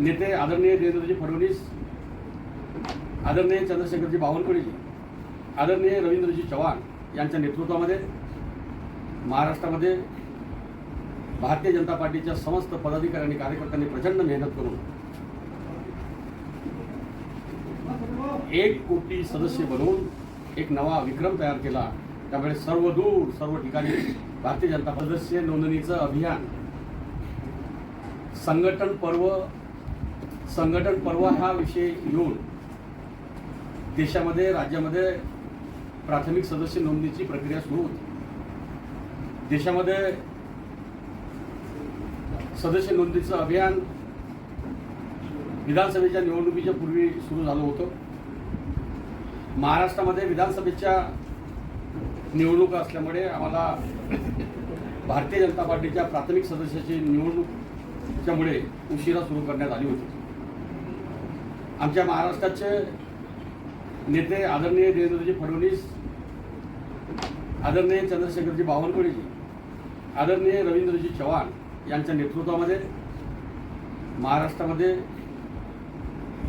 नेते आदरणीय देवेंद्रजी फडणवीस आदरणीय चंद्रशेखरजी बावनकुळेजी आदरणीय रवींद्रजी चव्हाण यांच्या नेतृत्वामध्ये महाराष्ट्रामध्ये भारतीय जनता पार्टीच्या समस्त पदाधिकारी आणि कार्यकर्त्यांनी प्रचंड मेहनत करून एक कोटी सदस्य बनवून एक नवा विक्रम तयार केला. त्यामुळे सर्व दूर सर्व ठिकाणी भारतीय जनता सदस्य नोंदणीचं अभियान संघटन पर्व संघटन पर्व हा विषय घेऊन देशामध्ये राज्यामध्ये प्राथमिक सदस्य नोंदणीची प्रक्रिया सुरू होती. देशामध्ये सदस्य नोंदणीचं अभियान विधानसभेच्या निवडणुकीच्या पूर्वी सुरू झालं होतं. महाराष्ट्रामध्ये विधानसभेच्या निवडणुका असल्यामुळे आम्हाला भारतीय जनता पार्टीच्या प्राथमिक सदस्याची निवडणूकच्यामुळे उशिरा सुरू करण्यात आली होती. आमच्या महाराष्ट्राचे नेते आदरणीय देवेंद्रजी फडणवीस आदरणीय चंद्रशेखरजी बावनकुळेजी आदरणीय रवींद्रजी चव्हाण यांच्या नेतृत्वामध्ये महाराष्ट्रामध्ये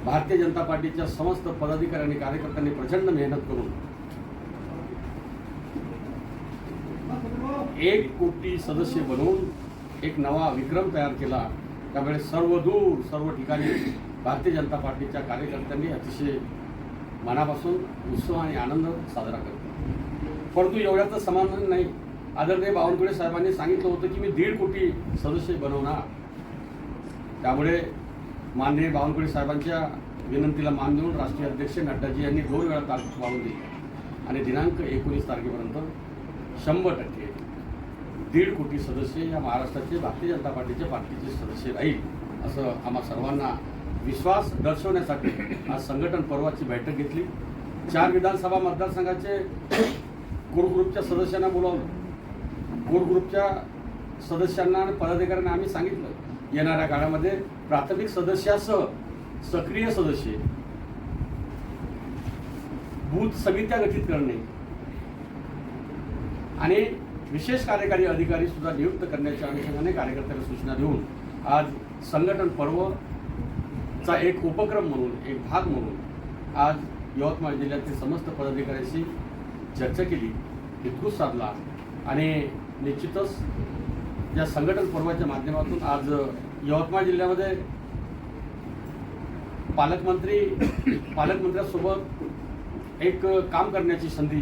भारतीय जनता पार्टीच्या समस्त पदाधिकारी आणि कार्यकर्त्यांनी प्रचंड मेहनत करून एक कोटी सदस्य बनवून एक नवा विक्रम तयार केला. त्यामुळे सर्व दूर सर्व ठिकाणी भारतीय जनता पार्टीच्या कार्यकर्त्यांनी अतिशय मनापासून उत्सव आणि आनंद साजरा करतो. परंतु एवढ्याचं समाधान नाही. आदरणीय बावनकुळे साहेबांनी सांगितलं होतं की मी दीड कोटी सदस्य बनवणार. त्यामुळे माननीय बावनकुळे साहेबांच्या विनंतीला मान देऊन राष्ट्रीय अध्यक्ष नड्डाजी यांनी दोन वेळा तारीख वाढवून दिली. आणि दिनांक एकोणीस तारखेपर्यंत शंभर टक्के दीड कोटी सदस्य या महाराष्ट्राचे भारतीय जनता पार्टीचे पार्टीचे सदस्य राहील असं आम्हा सर्वांना विश्वास दर्शवण्यासाठी आज संघटन पर्वाची बैठक घेतली. चार विधानसभा मतदारसंघाचे कोर ग्रुपच्या सदस्यांना बोलावलं. कोर ग्रुपच्या सदस्यांना आणि पदाधिकाऱ्यांना आम्ही सांगितलं येणाऱ्या काळामध्ये प्राथमिक सदस्यासह सक्रिय सदस्य बूथ समित्या गठीत करणे आणि विशेष कार्यकारी अधिकारी सुद्धा नियुक्त करण्याच्या अनुषंगाने कार्यकर्त्यांना सूचना देऊन आज संघटन पर्व चा एक उपक्रम म्हणून एक भाग म्हणून आज यवतमाळ जिल्ह्यातील समस्त पदाधिकाऱ्यांशी चर्चा केली हितगुज साधला आणि निश्चितच या संघटन पर्वाच्या माध्यमातून आज यवतमाळ जिल्ह्यामध्ये पालकमंत्री पालकमंत्र्यांसोबत एक काम करण्याची संधी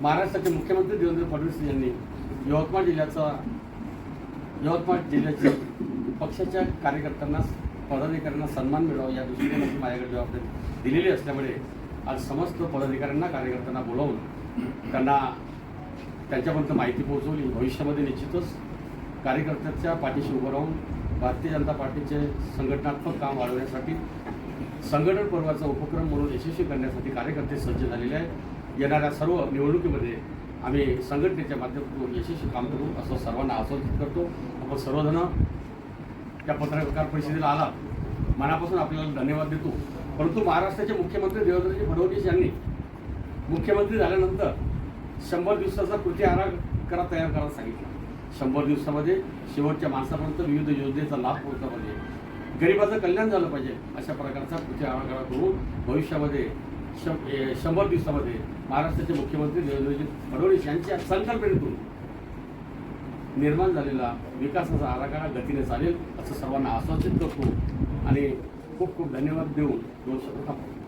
महाराष्ट्राचे मुख्यमंत्री देवेंद्र फडणवीस यांनी यवतमाळ जिल्ह्याचा यवतमाळ जिल्ह्याच्या पक्षाच्या कार्यकर्त्यांना पदाधिकाऱ्यांना सन्मान मिळावा या दृष्टीने माझ्याकडे जबाबदारी दिलेली असल्यामुळे आज समस्त पदाधिकाऱ्यांना कार्यकर्त्यांना बोलावून त्यांना त्यांच्यापर्यंत माहिती पोहोचवली. भविष्यामध्ये निश्चितच कार्यकर्त्यांच्या पाठीशी उभं राहून भारतीय जनता पार्टीचे संघटनात्मक काम वाढवण्यासाठी संघटन पर्वाचा उपक्रम म्हणून यशस्वी करण्यासाठी कार्यकर्ते सज्ज झालेले आहेत. येणाऱ्या सर्व निवडणुकीमध्ये आम्ही संघटनेच्या माध्यमातून यशस्वी काम करू असं सर्वांना आश्वासित करतो. आपण सर्वजण त्या पत्रकार परिषदेला आला. मनापासून आपल्याला धन्यवाद देतो. परंतु महाराष्ट्राचे मुख्यमंत्री देवेंद्रजी फडणवीस यांनी मुख्यमंत्री झाल्यानंतर शंभर दिवसाचा कृती आराखडा तयार करायला सांगितला. शंभर दिवसामध्ये शेवटच्या माणसापर्यंत विविध योजनेचा लाभ पोहोचला पाहिजे. गरिबाचं कल्याण झालं पाहिजे अशा प्रकारचा कृती आराखडा करून भविष्यामध्ये शं- शंभर दिवसामध्ये महाराष्ट्राचे मुख्यमंत्री देवेंद्रजी फडणवीस यांच्या संकल्पनेतून निर्माण झालेला विकासाचा आराखडा गतीने चालेल असं सर्वांना आश्वासित करतो. आणि खूप खूप धन्यवाद देऊन दोन शब्द थांबतो